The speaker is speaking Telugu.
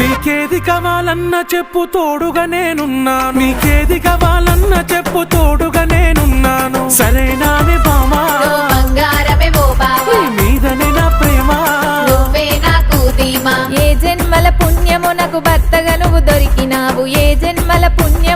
నీకేది కావాలన్నా చెప్పు తోడుగా నేనున్నాను. నీకేది కావాలన్నా చెప్పు తోడుగా నేనున్నాను. సరేనానే బామా మీదనే నా ప్రేమ. ఏ జన్మల పుణ్యము నాకు భర్తగా నువ్వు దొరికినావు. ఏ జన్మల పుణ్యము